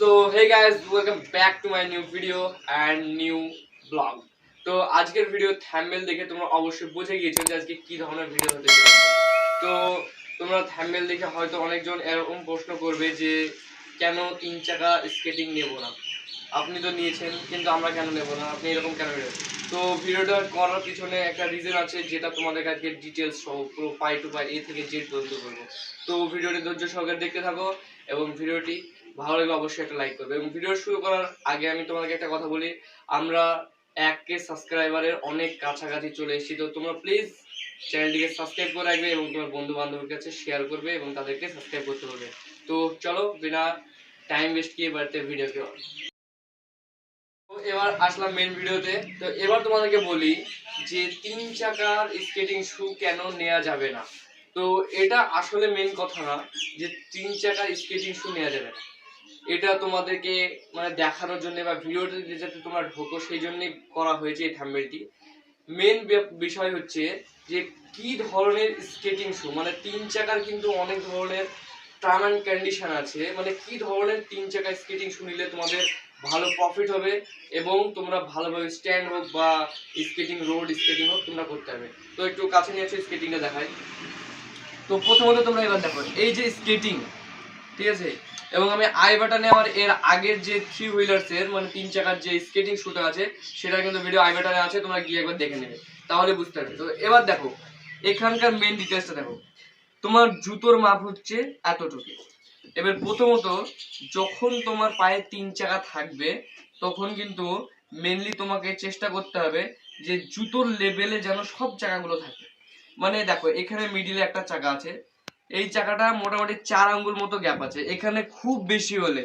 So hey guys welcome back to my new video and new vlog তো আজকের video thumbnail দেখে তোমরা অবশ্যই বুঝে গিয়েছো যে আজকে কি ধরনের ভিডিও হতে চলেছে। তো তোমরা থ্যাম্বেল দেখে হয়তো অনেকজন এরকম প্রশ্ন করবে যে, কেন তিন চাকা স্কেটিং নেব না? আপনি তো নিয়েছেন, কিন্তু আমরা কেন নেব না? আপনি এরকম কেন নেবেন? তো ভিডিওটা করার পিছনে একটা রিজন আছে যেটা তোমাদের কাছে ডিটেলস সহ পুরো পাই টু পাই এ থেকে জেড পর্যন্ত করব। তো ভিডিওটি ধৈর্য সহকারে দেখতে থাকো এবং ভিডিওটি ভালো লাগলে অবশ্যই একটা লাইক করবে। এবং ভিডিও শুরু করার আগে আমি তোমাদেরকে একটা কথা বলি, আমরা এক কে সাবস্ক্রাইবারের অনেক কাছাকাছি চলে এসেছি। তো তোমরা প্লিজ চ্যানেলটিকে সাবস্ক্রাইব করে রাখবে এবং তোমার বন্ধু বান্ধবের কাছে শেয়ার করবে এবং তাদেরকে সাবস্ক্রাইব করতে হবে তো চলো, বিনা টাইম ওয়েস্ট কিয়ে বাড়তে ভিডিওকে এবার আসলাম মেন ভিডিওতে তো। এবার তোমাদেরকে বলি যে তিন চাকার স্কেটিং শু কেন নেওয়া যাবে না? তো এটা আসলে মেন কথা না যে তিন চাকার স্কেটিং শু নেওয়া যাবে না। এটা তোমাদেরকে মানে দেখানোর জন্য বা ভিডিওতে যাতে তোমরা ঢোকো, সেই জন্যই করা হয়েছে এই থাম্বেলটি। মেন বিষয় হচ্ছে যে কি ধরনের স্কেটিং শু মানে তিন চাকার কিন্তু অনেক ধরনের টার্ম অ্যান্ড কন্ডিশন আছে। মানে কি ধরনের তিন চাকা স্কেটিং শু নিলে তোমাদের ভালো প্রফিট হবে এবং তোমরা ভালোভাবে স্ট্যান্ড হোক বা স্কেটিং রোড স্কেটিং হোক, তোমরা করতে পারবে। তো একটু কাছে নিয়ে এসে স্কেটিংটা দেখাই। তো প্রথমত তোমরা এবার দেখো, এই যে স্কেটিং ঠিক আছে? এবং আমি আই বাটনে আমার এর আগের যে থ্রি হুইলার্স এর মানে তিন চাকার যে স্কেটিং শুটা আছে, সেটা কিন্তু ভিডিও আই বাটনে আছে, তোমরা গিয়ে একবার দেখে নেবে। তাহলে বুঝতে পারবে। তো এবার দেখো, এখানকার মেন ডিটেলসটা দেখো। তোমার জুতোর মাপ হচ্ছে এতটুকু। এবার প্রথমত, যখন তোমার পায়ে তিন চাকা থাকবে, তখন কিন্তু মেনলি তোমাকে চেষ্টা করতে হবে যে জুতোর লেভেলে যেন সব চাকাগুলো থাকে। মানে দেখো, এখানে মিডিলে একটা চাকা আছে এই চাকাটা মোটামুটি চার আঙ্গুল মতো গ্যাপ আছে। এখানে খুব বেশি হলে,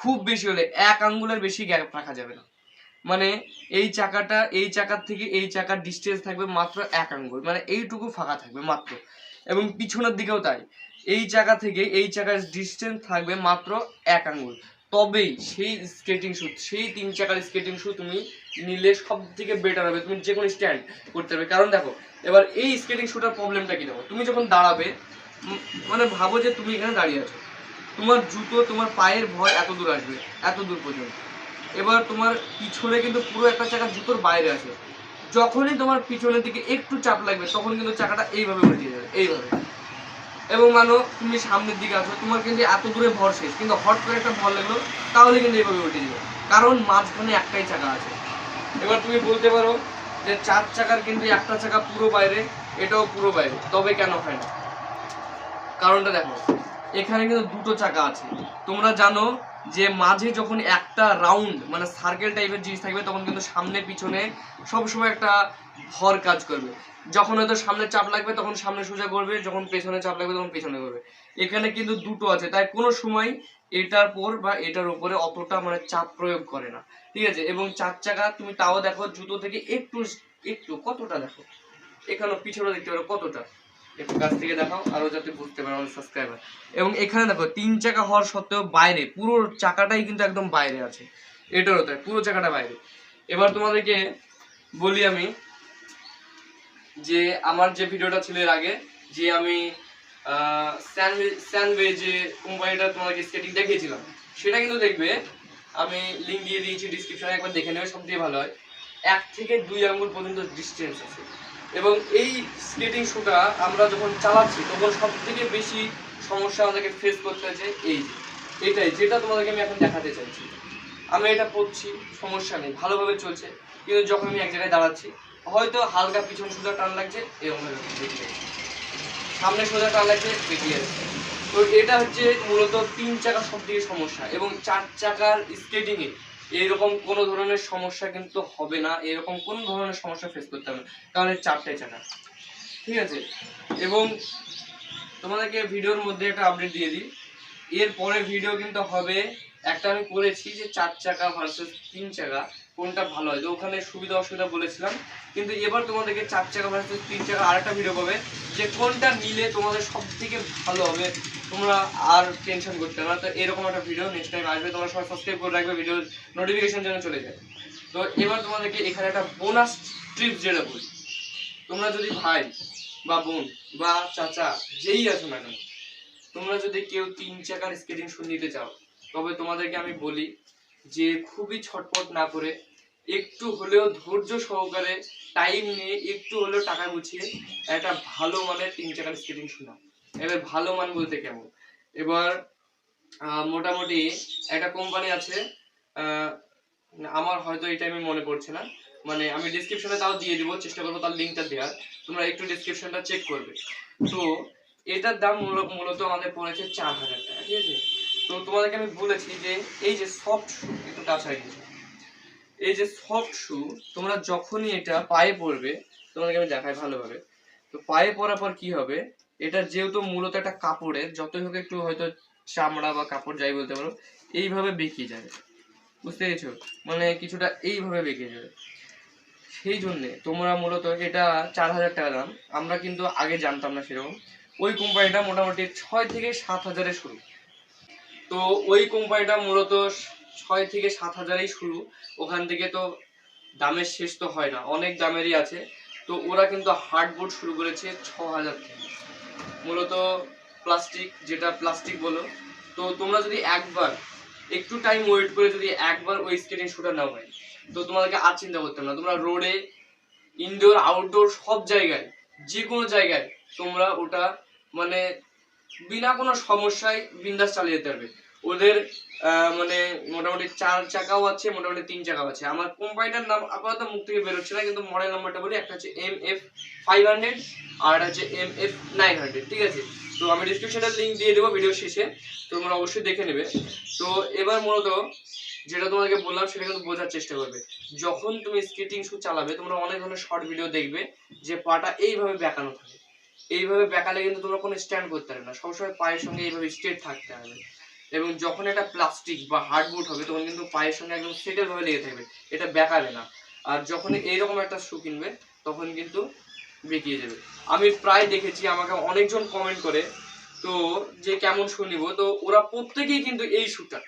খুব বেশি হলে এক আঙ্গুলের বেশি গ্যাপ রাখা যাবে না। মানে এই চাকাটা, এই চাকার থেকে এই চাকার ডিস্টেন্স থাকবে মাত্র এক আঙ্গুল মানে এইটুকু ফাঁকা থাকবে মাত্র। এবং পিছনের দিকেও তাই, এই চাকা থেকে এই চাকার ডিস্টেন্স থাকবে মাত্র এক আঙ্গুল। তবেই সেই স্কেটিং শু সেই তিন চাকার স্কেটিং শ্যু তুমি নিলে সব থেকে বেটার হবে। তুমি যে কোনো স্ট্যান্ড করতে হবে কারণ দেখো, এবার এই স্কেটিং শ্যুটার প্রবলেমটা কি দেখো? তুমি যখন দাঁড়াবে মানে ভাবো যে তুমি এখানে দাঁড়িয়ে আছো। তোমার জুতো, তোমার পায়ের ভর এত দূর আসবে, এত দূর পর্যন্ত। এবার তোমার পিছনে কিন্তু পুরো একটা চাকা জুতোর বাইরে আছে। যখনই তোমার পিছনের দিকে একটু চাপ লাগবে, তখন কিন্তু চাকাটা এইভাবে উল্টে যাবে, এইভাবে। এবং মানো, তুমি সামনের দিকে আছো, তোমার কিন্তু এত দূরে ভর শেষ। কিন্তু হট করে একটা ভর লাগল, তাহলে কিন্তু এইভাবে উল্টে যাবে। কারণ মাঝখানে একটাই চাকা আছে। এবার তুমি বলতে পারো যে চার চাকার কিন্তু একটা চাকা পুরো বাইরে, এটাও পুরো বাইরে। তবে কেন হয় না? কারণটা দেখো, এখানে কিন্তু দুটো চাকা আছে। তোমরা জানো যে মাঝে যখন একটা রাউন্ড মানে সার্কেল টাইপের জিনিস থাকবে, তখন কিন্তু সামনে, পিছনে সবসময় একটা ভর কাজ করবে। যখন হয়তো সামনে চাপ লাগবে, তখন সামনে সোজা করবে, যখন পেছনে চাপ লাগবে, তখন পেছনে করবে। এখানে কিন্তু দুটো আছে, তাই কোনো সময় এটার পর বা এটার উপরে অতটা মানে চাপ প্রয়োগ করে না। ঠিক আছে? এবং চার চাকা, তুমি তাও দেখো, জুতো থেকে একটু একটু, কতটা দেখো? এখানে পিছনে দেখতে পারো কতটা। একটু কাছ থেকে দেখাও আরও যাতে বুঝতে পারো আমাদের সাবস্ক্রাইবার এবং এখানে দেখো, তিন চাকা হওয়ার সত্ত্বেও বাইরে, পুরো চাকাটাই কিন্তু একদম বাইরে আছে। এটারও তাই, পুরো চাকাটা বাইরে। এবার তোমাদেরকে বলি আমি যে, আমার যে ভিডিওটা ছিল এর আগে, যে আমি স্যানওয়ে যে কোম্পানিটা তোমাদেরকে স্কেটিং দেখিয়েছিলাম, সেটা কিন্তু দেখবে, আমি লিঙ্ক দিয়ে দিয়েছি ডিসক্রিপশনে একবার দেখে নেবে সব থেকে ভালো হয়। এক থেকে দুই আঙ্গুল পর্যন্ত ডিস্টেন্স আছে। এবং এই স্কেটিং শুটা আমরা যখন চালাচ্ছি, তখন সব থেকে বেশি সমস্যা আমাদেরকে ফেস করতে হয়েছে এই এটাই, যেটা তোমাদেরকে আমি এখন দেখাতে চাইছি। আমি এটা পড়ছি সমস্যা নেই, ভালোভাবে চলছে, কিন্তু যখন আমি এক জায়গায় দাঁড়াচ্ছি, হয়তো হালকা পিছন সোজা টান লাগছে, এরকম সামনে সোজা টান লাগছে, বেরিয়ে যাচ্ছে। তো এটা হচ্ছে মূলত তিন চাকার সব থেকে সমস্যা এবং চার চাকার স্কেটিং এ এরকম কোনো ধরনের সমস্যা কিন্তু হবে না এরকম কোনো ধরনের সমস্যা ফেস করতে হবে কারণ এর চারটাই চাকা ঠিক আছে? এবং তোমাদেরকে ভিডিওর মধ্যে একটা আপডেট দিয়ে দিই। এর পরে ভিডিও কিন্তু হবে, একটা আমি করেছি যে চার চাকা ভার্সেস তিন চাকা, কোনটা ভালো হয়? তো ওখানে সুবিধা অসুবিধা বলেছিলাম, কিন্তু এবার তোমাদেরকে চার চাকা ভার্সেস তিন চাকা আরেকটা ভিডিও পাবে যে কোনটা নিলে তোমাদের সব থেকে ভালো হবে। তোমরা আর টেনশন করতে না। তো এরকম একটা ভিডিও নেক্সট টাইম আসবে, তোমরা সবাই সাবস্ক্রাইব করে রাখবে ভিডিও নোটিফিকেশন যেন চলে যায়। তো এবার তোমাদেরকে এখানে একটা বোনাস ট্রিপ যেটা বলি। তোমরা যদি ভাই বা বোন বা চাচা যেই আছো না কেন, তোমরা যদি কেউ তিন চাকার স্কেটিং শু নিতে চাও, তবে তোমাদেরকে আমি বলি যে খুবই ছটপট না করে একটু হলেও ধৈর্য সহকারে টাইম নিয়ে একটু হলেও টাকা গুছিয়ে একটা ভালো মানের তিন চাকার স্কেটিং শোনা এবার ভালো মান বলতে কেমন? এবার মোটামুটি একটা কোম্পানি আছে আমার হয়তো এই টাইমে মনে পড়ছে না। মানে আমি ডিসক্রিপশনে তাও দিয়ে দিব, চেষ্টা করব তার লিঙ্কটা দেওয়ার। তোমরা একটু ডিসক্রিপশনটা চেক করবে। তো, এটার দাম মূলত আমাদের পড়েছে চার হাজার টাকা, ঠিক আছে? তো তোমাদেরকে আমি বলেছি যে, এই যে সফট শু একটু গেছে এই যে সফট শু তোমরা যখনই এটা পায়ে পরবে, তোমাদেরকে আমি দেখাই ভালোভাবে। তো পায়ে পরার পর কি হবে? এটা যেহেতু মূলত একটা কাপড়ের, যতই হোক একটু হয়তো চামড়া বা কাপড় যাই বলতে পারো, এইভাবে বেঁকে যাবে। বুঝতে পেরেছ? মানে কিছুটা এইভাবে বেঁকে যাবে। সেই জন্যে তোমরা মূলত এটা চার হাজার টাকা দাম, আমরা কিন্তু আগে জানতাম না সেরকম। ওই কোম্পানিটা মোটামুটি ছয় থেকে সাত হাজারে শুরু। তো ওই কোম্পানিটা মূলত ছয় থেকে সাত হাজারেই শুরু। ওখান থেকে তো দামের শেষ তো হয় না, অনেক দামেরই আছে। তো ওরা কিন্তু হার্ডবোর্ড শুরু করেছে ছ হাজার থেকে। মূলত প্লাস্টিক যেটা প্লাস্টিক বলো। তো তোমরা যদি একবার, একটু টাইম ওয়েট করে যদি একবার ওই স্কেটিং শুটা না হয় তো তোমাদেরকে আর চিন্তা করতে না। তোমরা রোডে ইনডোর আউটডোর সব জায়গায় যে কোনো জায়গায় তোমরা ওটা মানে বিনা কোনো সমস্যায় বিন্দাস চালিয়ে যেতে পারবে। ওদের মানে মোটামুটি চার চাকাও আছে, মোটামুটি তিন চাকাও আছে। আমার কোম্পানিটার নাম আপাতত মুখ থেকে বেরোচ্ছে না, কিন্তু মডেল নাম্বারটা বলি, একটা হচ্ছে এম এফ ফাইভ হান্ড্রেড আর হচ্ছে এম এফ নাইন হান্ড্রেড ঠিক আছে? তো আমি ডিসক্রিপশনের লিঙ্ক দিয়ে দেবো ভিডিও শেষে, তোমরা অবশ্যই দেখে নেবে। তো এবার মূলত যেটা তোমাকে বললাম, সেটা কিন্তু বোঝার চেষ্টা করবে। যখন তুমি স্কেটিং শু চালাবে, তোমরা অনেক ধরনের শর্ট ভিডিও দেখবে, যে পাটা এইভাবে বেঁকানো থাকে। এইভাবে বেঁকালে কিন্তু তোমরা কোনো স্ট্যান্ড করতে পারবে না। সবসময় পায়ের সঙ্গে এইভাবে স্ট্রেট থাকতে হবে। এবং যখন এটা প্লাস্টিক বা হার্ডবোর্ড হবে, তখন কিন্তু পায়ের সঙ্গে একদম সেটেল ভাবে লেগে থাকবে। এটা বেঁকাবে না। আর যখন এইরকম একটা শু কিনবে, তখন কিন্তু বেঁকিয়ে যাবে। আমি প্রায় দেখেছি, আমাকে অনেকজন কমেন্ট করে, তো যে কেমন শু নিব, তো ওরা প্রত্যেকেই কিন্তু এই শুটা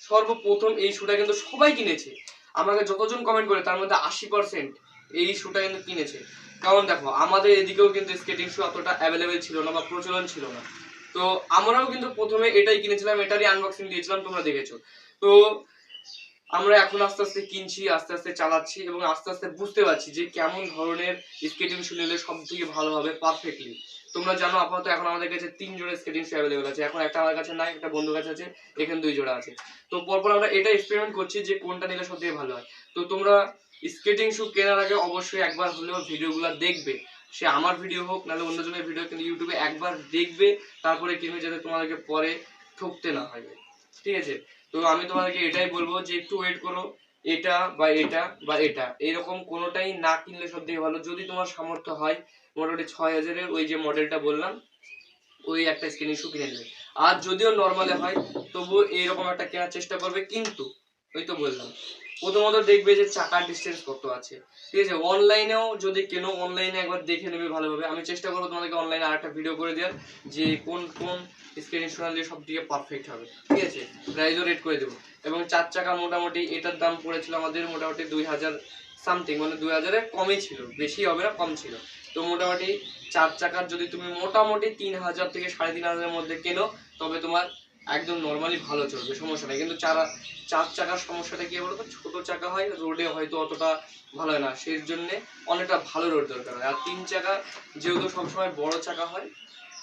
সর্বপ্রথম এই শুটা কিন্তু সবাই কিনেছে। আমাকে যতজন কমেন্ট করে, তার মধ্যে আশি পার্সেন্ট এই শুটা কিন্তু কিনেছে। কারণ দেখো, আমাদের এদিকেও কিন্তু স্কেটিং শু অতটা অ্যাভেলেবেল ছিল না বা প্রচলন ছিল না। তো আমরাও কিন্তু প্রথমে এটাই কিনেছিলাম, এটারই আনবক্সিং দিয়েছিলাম, তোমরা দেখেছ। তো আমরা এখন আস্তে আস্তে কিনছি, আস্তে আস্তে চালাচ্ছি এবং আস্তে আস্তে বুঝতে পারছি যে কেমন ধরনের স্কেটিং শু নিলে সব থেকে ভালো হবে পারফেক্টলি তোমরা জানো, আপাতত এখন আমাদের কাছে তিন জোড়া স্কেটিং শু অ্যাভেলেবেল আছে। এখন একটা আমার কাছে নাই, একটা বন্ধুর কাছে আছে, এখানে দুই জোড়া আছে। তো পরপর আমরা এটা এক্সপেরিমেন্ট করছি যে কোনটা নিলে সব থেকে ভালো হয়। তো তোমরা স্কেটিং শু কেনার আগে অবশ্যই একবার হলেও ভিডিওগুলো দেখবে। সে আমার ভিডিও হোক, নাহলে অন্যজনের ভিডিও কিন্তু ইউটিউবে একবার দেখবে, তারপরে কিনবে যাতে তোমাদেরকে পরে ঠকতে না হয়। ঠিক আছে? তো আমি তোমাদেরকে এটাই বলব যে একটু ওয়েট করো, এটা বা এটা বা এটা। এরকম কোনোটাই না কিনলে সব থেকে ভালো। যদি তোমার সামর্থ্য হয়, মোটামুটি ছয় হাজারের ওই যে মডেলটা বললাম, ওই একটা স্ক্রিনিং শু কিনে নেবে। আর যদিও নর্মালে হয়, তবুও এইরকম একটা কেনার চেষ্টা করবে, কিন্তু, ওই তো বললাম। প্রথমত দেখবে যে চাকার ডিস্টেন্স কত আছে। ঠিক আছে? অনলাইনেও যদি কেনো অনলাইনে একবার দেখে নেবে ভালোভাবে, আমি চেষ্টা করব তোমাদেরকে অনলাইনে আর একটা ভিডিও করে দেওয়ার, যে কোন কোন স্ক্রিন শোনা দিয়ে সব থেকে পারফেক্ট হবে। ঠিক আছে? প্রাইজও রেট করে দেবো। এবং চার চাকা মোটামুটি এটার দাম পড়েছিল আমাদের মোটামুটি দুই হাজার সামথিং মানে দুই হাজারের কমই ছিল। বেশি হবে না, কম ছিল। তো মোটামুটি চার চাকার যদি তুমি মোটামুটি তিন হাজার থেকে সাড়ে তিন হাজারের মধ্যে কেনো, তবে তোমার একদম নর্মালি ভালো চলবে, সমস্যা নেই। কিন্তু চারা, চার চাকার সমস্যাটা কি বলতো? ছোট চাকা হয় রোডে হয়তো অতটা ভালো হয় না। সেই জন্যে অনেকটা ভালো রোড দরকার হয়। আর তিন চাকা, যেহেতু সবসময় বড় চাকা হয়,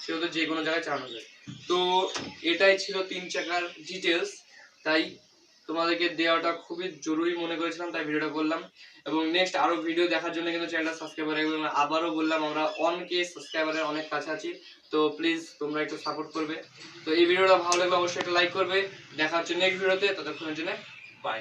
সেহেতু যে কোনো জায়গায় চালানো যায়। তো এটাই ছিল তিন চাকার ডিটেলস তাই তোমাদেরকে দেওয়াটা খুবই জরুরি মনে করেছিলাম, তাই ভিডিওটা করলাম। এবং নেক্সট আরও ভিডিও দেখার জন্য কিন্তু চ্যানেলটা সাবস্ক্রাইব করে রাখবে। আবারও বললাম, আমরা অনকে সাবস্ক্রাইবারের অনেক কাছাকাছি তো প্লিজ তোমরা একটু সাপোর্ট করবে। তো এই ভিডিওটা ভালো লাগলে অবশ্যই একটা লাইক করবে। দেখা হচ্ছে নেক্সট ভিডিওতে ততক্ষণের জন্য বাই